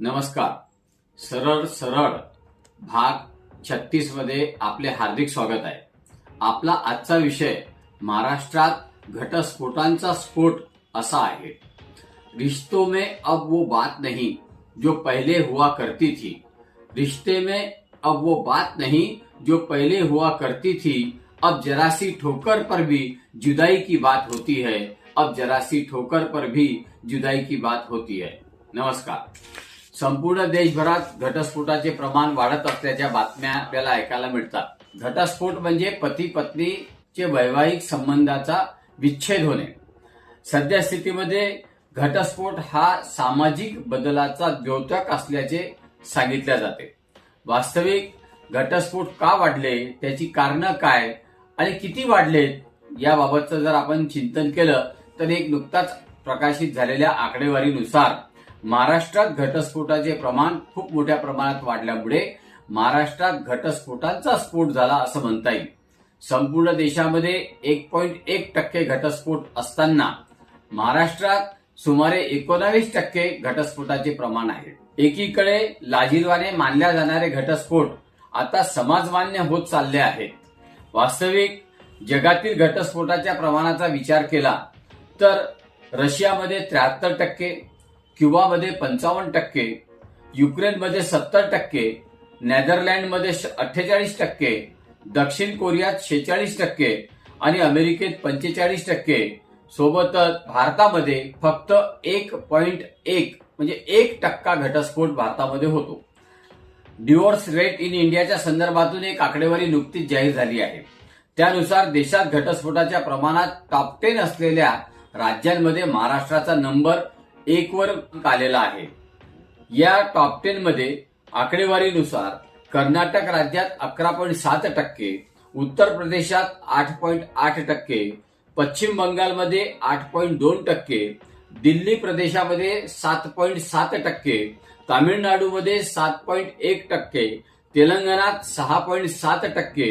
नमस्कार. सरळ सरळ भाग छत्तीसमध्ये आपले हार्दिक स्वागत आहे. आपला आजचा विषय महाराष्ट्रात घटस्फोटांचा स्फोट असा आहे. रिश्तों में अब वो बात नहीं जो पहले हुआ करती थी. रिश्ते में अब वो बात नहीं जो पहले हुआ करती थी. अब जरा सी ठोकर पर भी जुदाई की बात होती है. अब जरा सी ठोकर पर भी जुदाई की बात होती है. नमस्कार. संपूर्ण देशभरात घटस्फोटाचे प्रमाण वाढत असल्याच्या बातम्या आपल्याला ऐकायला मिळतात. घटस्फोट म्हणजे पती पत्नीचे वैवाहिक संबंधाचा विच्छेद होणे. सध्या स्थितीमध्ये घटस्फोट हा सामाजिक बदलाचा द्योतक असल्याचे सांगितले जाते. वास्तविक घटस्फोट का वाढले त्याची कारणं काय आणि किती वाढलेत याबाबतचं जर आपण चिंतन केलं तर एक नुकताच प्रकाशित झालेल्या आकडेवारीनुसार महाराष्ट्रात घटस्फोटाचे प्रमाण खूप मोठ्या प्रमाणात वाढल्यामुळे महाराष्ट्रात घटस्फोटांचा स्फोट झाला असं म्हणता येईल. संपूर्ण देशामध्ये एक पॉईंट एक टक्के घटस्फोट असताना महाराष्ट्रात सुमारे एकोणावीस टक्के घटस्फोटाचे प्रमाण आहे. एकीकडे लाजीरवाने मानल्या जाणारे घटस्फोट आता समाजमान्य होत चालले आहेत. वास्तविक जगातील घटस्फोटाच्या प्रमाणाचा विचार केला तर रशियामध्ये त्र्याहत्तर टक्के क्युबामध्ये पंचावन्न टक्के युक्रेनमध्ये सत्तर टक्के नेदरलँडमध्ये अठ्ठेचाळीस टक्के दक्षिण कोरियात शेहेचाळीस टक्के आणि अमेरिकेत पंचेचाळीस टक्के. सोबतच भारतामध्ये फक्त एक पॉइंट एक म्हणजे एक टक्का घटस्फोट भारतामध्ये होतो. डिवोर्स रेट इन इंडियाच्या संदर्भातून एक आकडेवारी नुकतीच जाहीर झाली आहे. त्यानुसार देशात घटस्फोटाच्या प्रमाणात टॉप टेन असलेल्या राज्यांमध्ये महाराष्ट्राचा नंबर एक वर आलेला आहे. या टॉप टेन मध्ये आकडेवारीनुसार कर्नाटक राज्यात अकरा पॉईंट सात टक्के उत्तर प्रदेशात आठ पॉईंट आठ टक्के पश्चिम बंगालमध्ये आठ पॉईंट दोन टक्के दिल्ली प्रदेशामध्ये सात पॉईंट सात टक्के तामिळनाडूमध्ये सात पॉईंट एक टक्के तेलंगणात सहा पॉईंट सात टक्के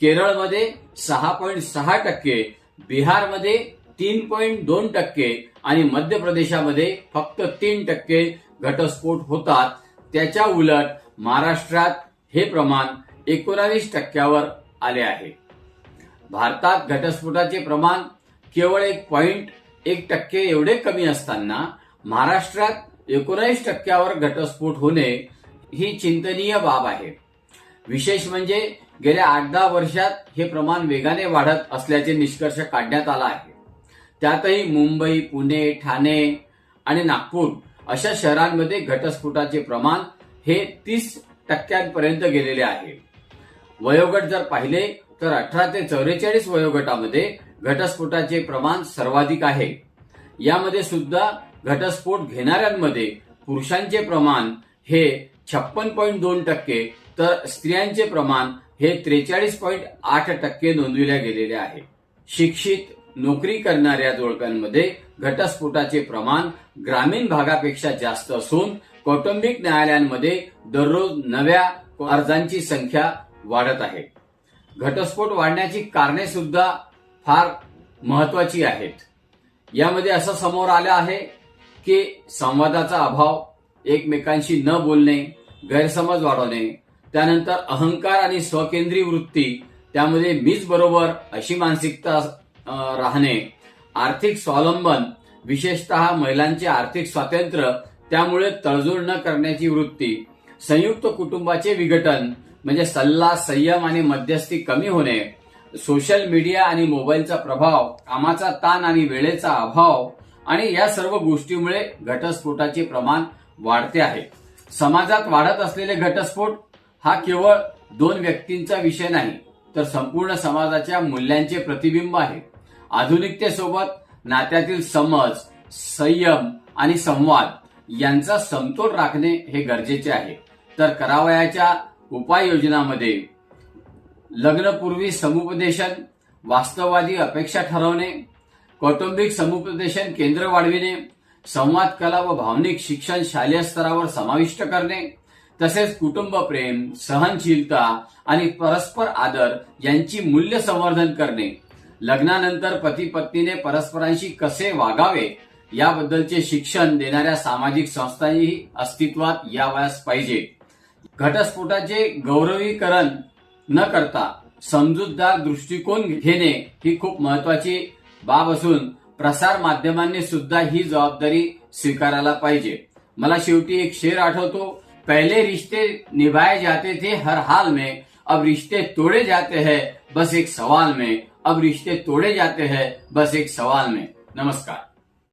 केरळमध्ये सहा पॉईंट सहा टक्के बिहारमध्ये तीन पॉईंट दोन टक्के आणि मध्य प्रदेशामध्ये फक्त तीन टक्के घटस्फोट होतात. त्याच्या उलट महाराष्ट्रात हे प्रमाण एकोणावीस टक्क्यावर आले आहे. भारतात घटस्फोटाचे प्रमाण केवळ एक पॉईंट एक टक्के एवढे कमी असताना महाराष्ट्रात एकोणावीस टक्क्यावर घटस्फोट होणे ही चिंतनीय बाब आहे. विशेष म्हणजे गेल्या आठ दहा वर्षात हे प्रमाण वेगाने वाढत असल्याचे निष्कर्ष काढण्यात आला आहे. त्यातही मुंबई पुणे ठाणे आणि नागपूर अशा शहरांमध्ये घटस्फोटाचे प्रमाण हे तीस टक्क्यांपर्यंत गेलेले आहे. वयोगट जर पाहिले तर अठरा ते चौवेचाळीस वयोगटामध्ये घटस्फोटाचे प्रमाण सर्वाधिक आहे. यामध्ये सुद्धा घटस्फोट घेणाऱ्यांमध्ये पुरुषांचे प्रमाण हे छप्पन पॉईंट दोन टक्के तर स्त्रियांचे प्रमाण हे त्रेचाळीस पॉईंट आठ टक्के नोंदविले गेलेले आहे शिक्षित नोकरी करणाऱ्या जोडप्यांमध्ये घटस्फोटाचे प्रमाण ग्रामीण भागापेक्षा जास्त असून कौटुंबिक न्यायालयांमध्ये दररोज नव्या अर्जांची संख्या वाढत आहे. घटस्फोट वाढण्याची कारणे सुद्धा फार महत्वाची आहेत. यामध्ये असं समोर आलं आहे की संवादाचा अभाव एकमेकांशी न बोलणे गैरसमज वाढवणे त्यानंतर अहंकार आणि स्वकेंद्री वृत्ती त्यामध्ये मीच बरोबर अशी मानसिकता राहणे. आर्थिक स्वावलंबन विशेषतः महिलांचे आर्थिक स्वातंत्र्य त्यामुळे तडजोड न करण्याची वृत्ती. संयुक्त कुटुंबाचे विघटन म्हणजे सल्ला संयम आणि मध्यस्थी कमी होणे. सोशल मीडिया आणि मोबाईलचा प्रभाव कामाचा ताण आणि वेळेचा अभाव आणि या सर्व गोष्टीमुळे घटस्फोटाचे प्रमाण वाढते आहे. समाजात वाढत असलेले घटस्फोट हा केवळ दोन व्यक्तींचा विषय नाही तर संपूर्ण समाजाच्या मूल्यांचे प्रतिबिंब आहे. आधुनिकतेसोबत नात्यातील समज संयम आणि संवाद यांचा समतोल राखणे हे गरजेचे आहे. तर करावयाच्या उपाययोजनामध्ये लग्नपूर्वी समुपदेशन वास्तववादी अपेक्षा ठरवणे कौटुंबिक समुपदेशन केंद्र वाढविणे संवाद कला व भावनिक शिक्षण शालेय स्तरावर समाविष्ट करणे तसेच कुटुंब प्रेम सहनशीलता आणि परस्पर आदर यांची मूल्य संवर्धन करणे. लग्नानंतर पती पत्नीने परस्परांशी कसे वागावे याबद्दलचे शिक्षण देणाऱ्या सामाजिक संस्थाही अस्तित्वात यावयास पाहिजे. घटस्फोटाचे गौरवीकरण न करता समजूतदार दृष्टिकोन घेणे ही खूप महत्वाची बाब असून प्रसार माध्यमांनी सुद्धा ही जबाबदारी स्वीकारायला पाहिजे. मला शेवटी एक शेर आठवतो पहले रिश्ते निभाए जाते थे हर हाल में अब रिश्ते तोड़े जाते हैं बस एक सवाल में अब रिश्ते तोड़े जाते हैं बस एक सवाल में। नमस्कार।